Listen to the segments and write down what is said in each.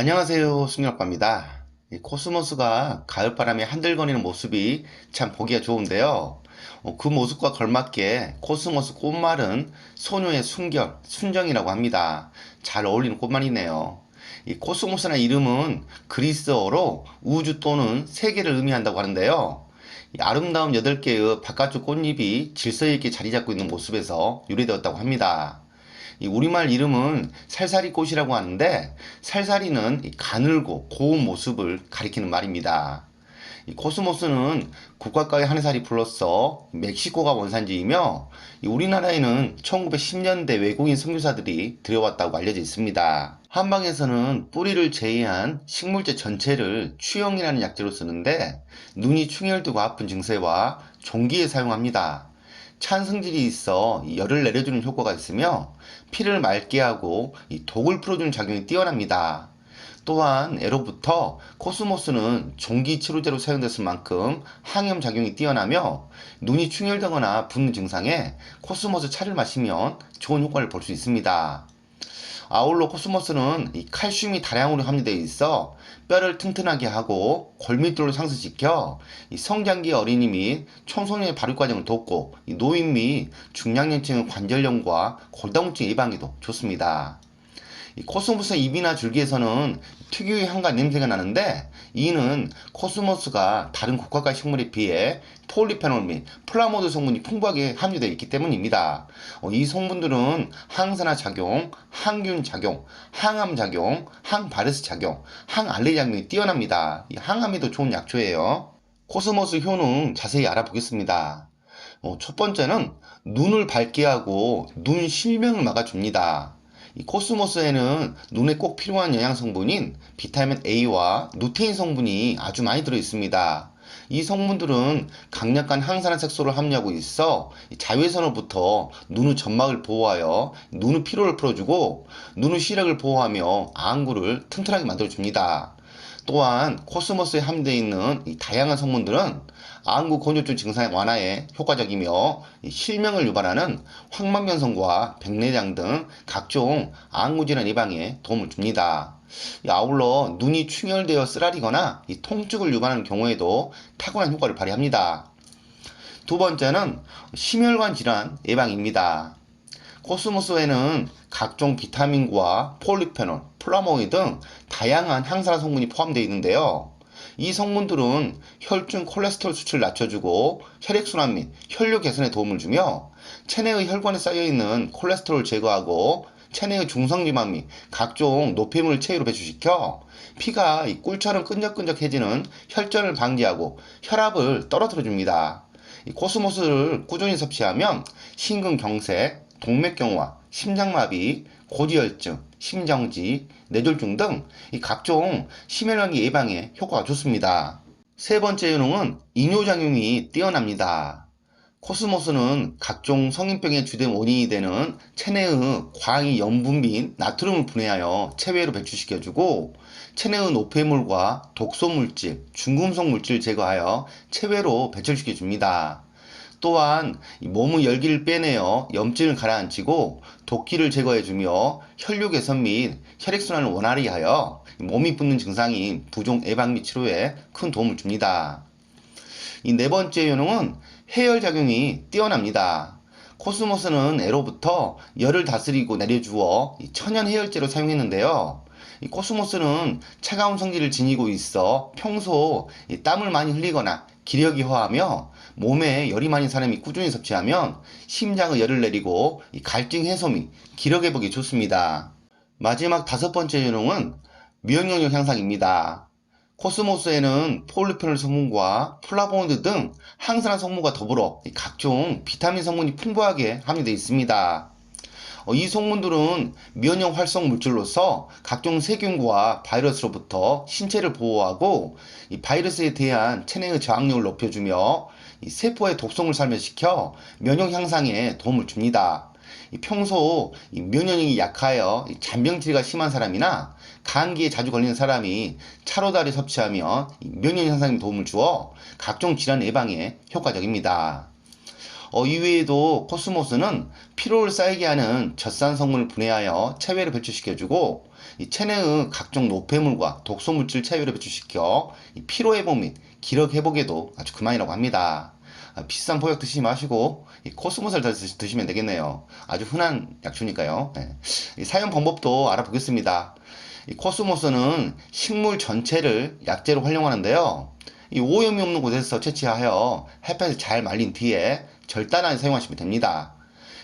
안녕하세요. 승열아빠입니다. 이 코스모스가 가을바람에 한들거리는 모습이 참 보기가 좋은데요. 어, 그 모습과 걸맞게 코스모스 꽃말은 소녀의 순결, 순정이라고 합니다. 잘 어울리는 꽃말이네요. 이 코스모스라는 이름은 그리스어로 우주 또는 세계를 의미한다고 하는데요. 이 아름다운 8개의 바깥쪽 꽃잎이 질서 있게 자리 잡고 있는 모습에서 유래되었다고 합니다. 이 우리말 이름은 살사리 꽃이라고 하는데 이 가늘고 고운 모습을 가리키는 말입니다. 이 코스모스는 국가가의 하늘살이 불로서 멕시코가 원산지이며 이 우리나라에는 1910년대 외국인 선교사들이 들여왔다고 알려져 있습니다. 한방에서는 뿌리를 제외한 식물체 전체를 추영이라는 약재로 쓰는데 눈이 충혈되고 아픈 증세와 종기에 사용합니다. 찬 성질이 있어 이 열을 내려주는 효과가 있으며 피를 맑게 하고 이 독을 풀어주는 작용이 뛰어납니다. 또한 애로부터 코스모스는 종기 치료제로 사용됐을 만큼 항염 작용이 뛰어나며 눈이 충혈되거나 붓는 증상에 코스모스 차를 마시면 좋은 효과를 볼 수 있습니다. 아울러 코스모스는 이 칼슘이 다량으로 함유되어 있어 뼈를 튼튼하게 하고 골밀도를 상승시켜 이 성장기 어린이 및 청소년의 발育 과정을 돕고 이 노인 및 중량년층의 관절염과 골다공증 예방에도 좋습니다. 이 코스모스 잎이나 줄기에서는 특유의 향과 냄새가 나는데 이는 코스모스가 다른 국화과 식물에 비해 폴리페놀 및 플라모드 성분이 풍부하게 함유되어 있기 때문입니다. 어, 이 성분들은 항산화 작용, 항균 작용, 항암 작용, 항바이러스 작용, 항알레르기 작용이 뛰어납니다. 이 항암에도 좋은 약초예요. 코스모스 효능 자세히 알아보겠습니다. 어, 첫 번째는 눈을 밝게 하고 눈 실명을 막아줍니다. 이 코스모스에는 눈에 꼭 필요한 영양 성분인 비타민 A와 루테인 성분이 아주 많이 들어 있습니다. 이 성분들은 강력한 항산화 색소를 함유하고 있어 자외선으로부터 눈의 점막을 보호하여 눈의 피로를 풀어주고 눈의 시력을 보호하며 안구를 튼튼하게 만들어줍니다. 또한 코스모스에 함유되어 있는 이 다양한 성분들은 안구 건조증 증상 완화에 효과적이며 이 실명을 유발하는 황망변성과 백내장 등 각종 안구 질환 예방에 도움을 줍니다. 이 아울러 눈이 충혈되어 쓰라리거나 이 통증을 유발하는 경우에도 탁월한 효과를 발휘합니다. 두 번째는 심혈관 질환 예방입니다. 코스모스에는 각종 비타민과 폴리페놀, 플라모이드 등 다양한 항산화 성분이 포함되어 있는데요. 이 성분들은 혈중 콜레스테롤 수치를 낮춰주고 혈액순환 및 혈류 개선에 도움을 주며 체내의 혈관에 쌓여있는 콜레스테롤을 제거하고 체내의 중성지방 및 각종 노폐물을 체외로 배출시켜 피가 이 꿀처럼 끈적끈적해지는 혈전을 방지하고 혈압을 떨어뜨려 줍니다. 이 코스모스를 꾸준히 섭취하면 심근경색, 동맥경화, 심장마비, 고지혈증, 심정지, 뇌졸중 등 이 각종 심혈관계 예방에 효과가 좋습니다. 세 번째 효능은 이뇨작용이 뛰어납니다. 코스모스는 각종 성인병의 주된 원인이 되는 체내의 광이 염분 및 나트륨을 분해하여 체외로 배출시켜주고 체내의 노폐물과 독소 물질, 중금속 물질을 제거하여 체외로 배출시켜줍니다. 또한 몸의 열기를 빼내어 염증을 가라앉히고 독기를 제거해주며 혈류 개선 및 혈액순환을 원활히 하여 몸이 붓는 증상인 부종 예방 및 치료에 큰 도움을 줍니다. 이 네 번째 효능은 해열 작용이 뛰어납니다. 코스모스는 애로부터 열을 다스리고 내려주어 천연 해열제로 사용했는데요. 이 코스모스는 차가운 성질을 지니고 있어 평소 땀을 많이 흘리거나 기력이 허하며 몸에 열이 많은 사람이 꾸준히 섭취하면 심장의 열을 내리고 갈증 해소 및 기력 회복에 좋습니다. 마지막 다섯 번째 효능은 면역력 향상입니다. 코스모스에는 폴리페놀 성분과 플라보노이드 등 항산화 성분과 더불어 각종 비타민 성분이 풍부하게 함유되어 있습니다. 어, 이 성분들은 면역 활성 물질로서 각종 세균과 바이러스로부터 신체를 보호하고 이 바이러스에 대한 체내의 저항력을 높여주며 이 세포의 독성을 살면시켜 면역 향상에 도움을 줍니다. 이 평소 이 면역력이 약하여 이 잔병치레가 심한 사람이나 감기에 자주 걸리는 사람이 차로다리 섭취하면 이 면역 향상에 도움을 주어 각종 질환 예방에 효과적입니다. 어, 이외에도 코스모스는 피로를 쌓이게 하는 젖산 성분을 분해하여 체외로 배출시켜주고 이 체내의 각종 노폐물과 독소 물질 체외를 배출시켜 이 피로 회복 및 기력 회복에도 아주 그만이라고 합니다. 아, 비싼 보약 드시지 마시고 이 코스모스를 드시면 되겠네요. 아주 흔한 약초니까요. 예. 이 사용 방법도 알아보겠습니다. 이 코스모스는 식물 전체를 약재로 활용하는데요. 이 오염이 없는 곳에서 채취하여 햇볕에 잘 말린 뒤에 절단하여 사용하시면 됩니다.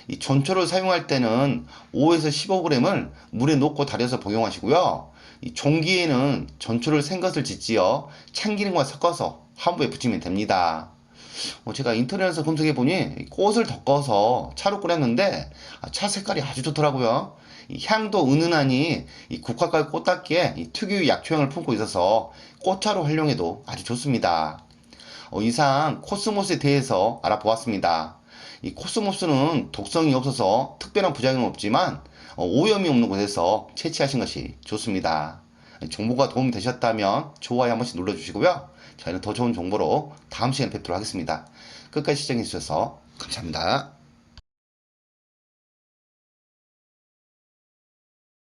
이 전초를 사용할 때는 5에서 15g을 물에 녹고 달여서 복용하시고요. 이 종기에는 전초를 생 것을 짓지어 참기름과 섞어서 화부에 붙이면 됩니다. 어, 제가 인터넷에서 검색해 보니 꽃을 덮어서 차로 끓였는데 아, 차 색깔이 아주 좋더라고요. 이 향도 은은하니 이 국화과의 꽃답게 이 특유의 약초향을 품고 있어서 꽃차로 활용해도 아주 좋습니다. 어, 이상 코스모스에 대해서 알아보았습니다. 이 코스모스는 독성이 없어서 특별한 부작용은 없지만 어, 오염이 없는 곳에서 채취하신 것이 좋습니다. 정보가 도움이 되셨다면 좋아요 한 번씩 눌러주시고요. 저희는 더 좋은 정보로 다음 시간에 뵙도록 하겠습니다. 끝까지 시청해 주셔서 감사합니다.